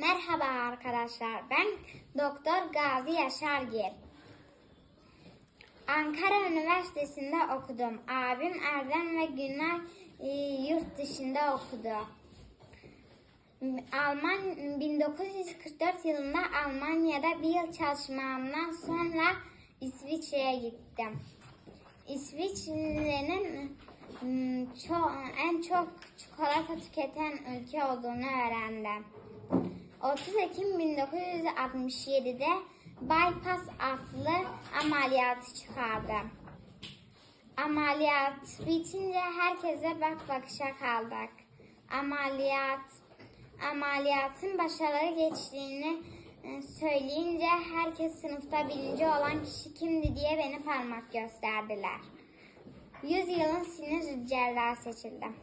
Merhaba arkadaşlar. Ben Doktor Gazi Yaşargil. Ankara Üniversitesi'nde okudum. Abim Erdem ve Günay e, yurt dışında okudu. Alman 1944 yılında Almanya'da bir yıl çalışmamdan sonra İsviçre'ye gittim. İsviçre'nin mm, ço- en çok çikolata tüketen ülke olduğunu öğrendim. 30 Ekim 1967'de bypass adlı ameliyatı çıkardım. Ameliyat bitince herkese bak bakışa kaldık. Ameliyat ameliyatın başarılı geçtiğini e, söyleyince herkes sınıfta birinci olan kişi kimdi diye beni parmak gösterdiler. 100 yılın sinir cerrahı seçildim.